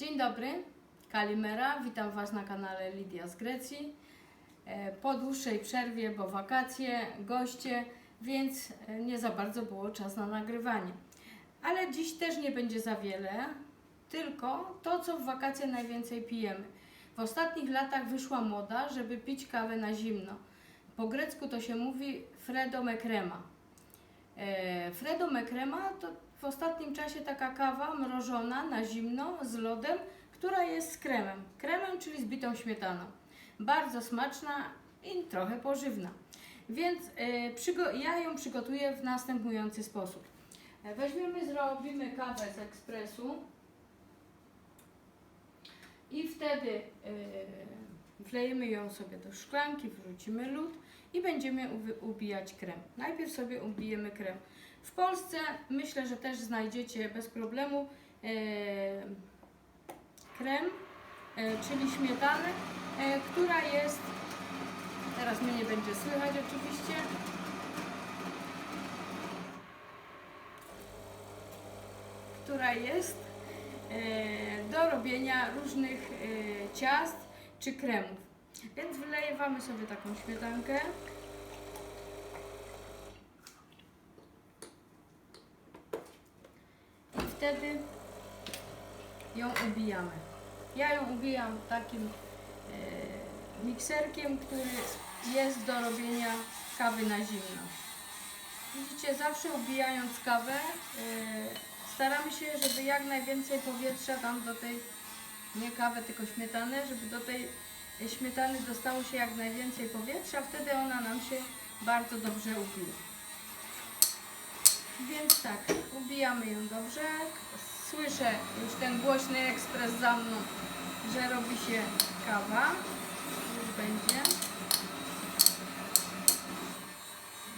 Dzień dobry, Kalimera, witam Was na kanale Lidia z Grecji. E, Po dłuższej przerwie, bo wakacje, goście, więc e, nie za bardzo było czas na nagrywanie. Ale dziś też nie będzie za wiele, tylko to, co w wakacje najwięcej pijemy. W ostatnich latach wyszła moda, żeby pić kawę na zimno. Po grecku to się mówi Fredo me crema. E, Fredo me crema to w ostatnim czasie taka kawa mrożona na zimno z lodem, która jest z kremem. Kremem, czyli z bitą śmietaną. Bardzo smaczna i trochę pożywna. Więc e, ja ją przygotuję w następujący sposób. E, Weźmiemy, zrobimy kawę z ekspresu i wtedy wlejemy ją sobie do szklanki, wrzucimy lód i będziemy ubijać krem. Najpierw sobie ubijemy krem. W Polsce myślę, że też znajdziecie bez problemu e, krem, e, czyli śmietanę, e, która jest, teraz mnie nie będzie słychać oczywiście, która jest e, do robienia różnych e, ciast czy kremów. Więc wylejemy sobie taką śmietankę. i wtedy ją ubijamy. Ja ją ubijam takim e, mikserkiem, który jest do robienia kawy na zimno. Widzicie, zawsze ubijając kawę e, staramy się, żeby jak najwięcej powietrza tam do tej, nie kawę, tylko śmietanę, żeby do tej śmietany dostało się jak najwięcej powietrza, wtedy ona nam się bardzo dobrze ubije. Więc tak, ubijamy ją dobrze. Słyszę już ten głośny ekspres za mną, że robi się kawa. Już będzie.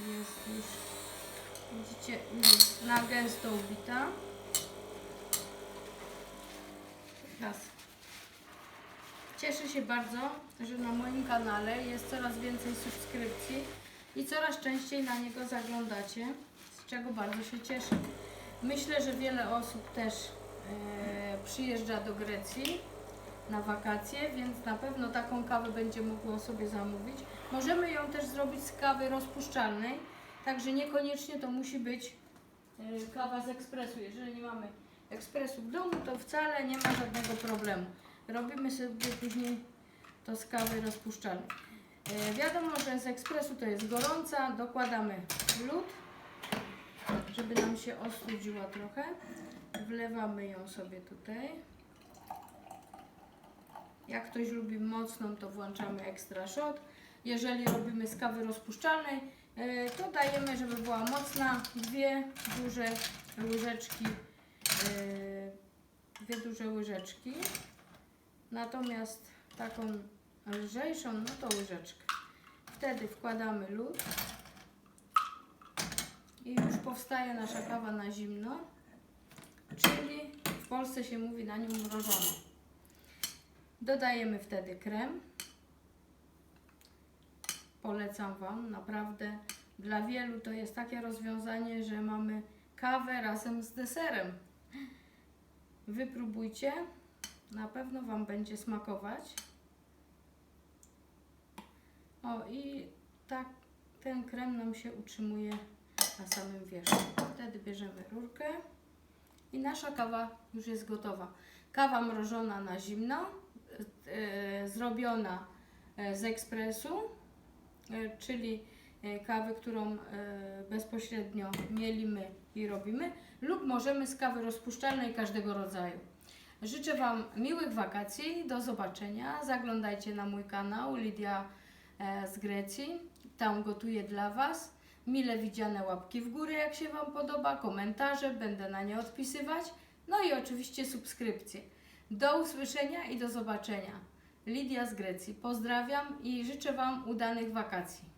Jest już, widzicie, już na gęsto ubita. Teraz Cieszę się bardzo, że na moim kanale jest coraz więcej subskrypcji i coraz częściej na niego zaglądacie, z czego bardzo się cieszę. Myślę, że wiele osób też e, przyjeżdża do Grecji na wakacje, więc na pewno taką kawę będzie mogło sobie zamówić. Możemy ją też zrobić z kawy rozpuszczalnej, także niekoniecznie to musi być e, kawa z ekspresu. Jeżeli nie mamy ekspresu w domu, to wcale nie ma żadnego problemu. Robimy sobie później to z kawy rozpuszczalnej. E, wiadomo, że z ekspresu to jest gorąca, dokładamy lód, żeby nam się ostudziła trochę. Wlewamy ją sobie tutaj. Jak ktoś lubi mocną, to włączamy ekstra shot. Jeżeli robimy z kawy rozpuszczalnej, e, to dajemy, żeby była mocna, dwie duże łyżeczki, e, dwie duże łyżeczki. Natomiast taką lżejszą, no to łyżeczkę. Wtedy wkładamy lód i już powstaje nasza kawa na zimno, czyli w Polsce się mówi na nią mrożona. Dodajemy wtedy krem. Polecam Wam, naprawdę dla wielu to jest takie rozwiązanie, że mamy kawę razem z deserem. Wypróbujcie. Na pewno Wam będzie smakować. O i tak ten krem nam się utrzymuje na samym wierzchu. Wtedy bierzemy rurkę i nasza kawa już jest gotowa. Kawa mrożona na zimno, e, zrobiona e, z ekspresu, e, czyli kawy, którą bezpośrednio mielimy i robimy, lub możemy z kawy rozpuszczalnej każdego rodzaju. Życzę Wam miłych wakacji, do zobaczenia. Zaglądajcie na mój kanał Lidia e, z Grecji. Tam gotuję dla Was. Mile widziane łapki w górę, jak się Wam podoba, komentarze, będę na nie odpisywać. No i oczywiście subskrypcje. Do usłyszenia i do zobaczenia. Lidia z Grecji. Pozdrawiam i życzę Wam udanych wakacji.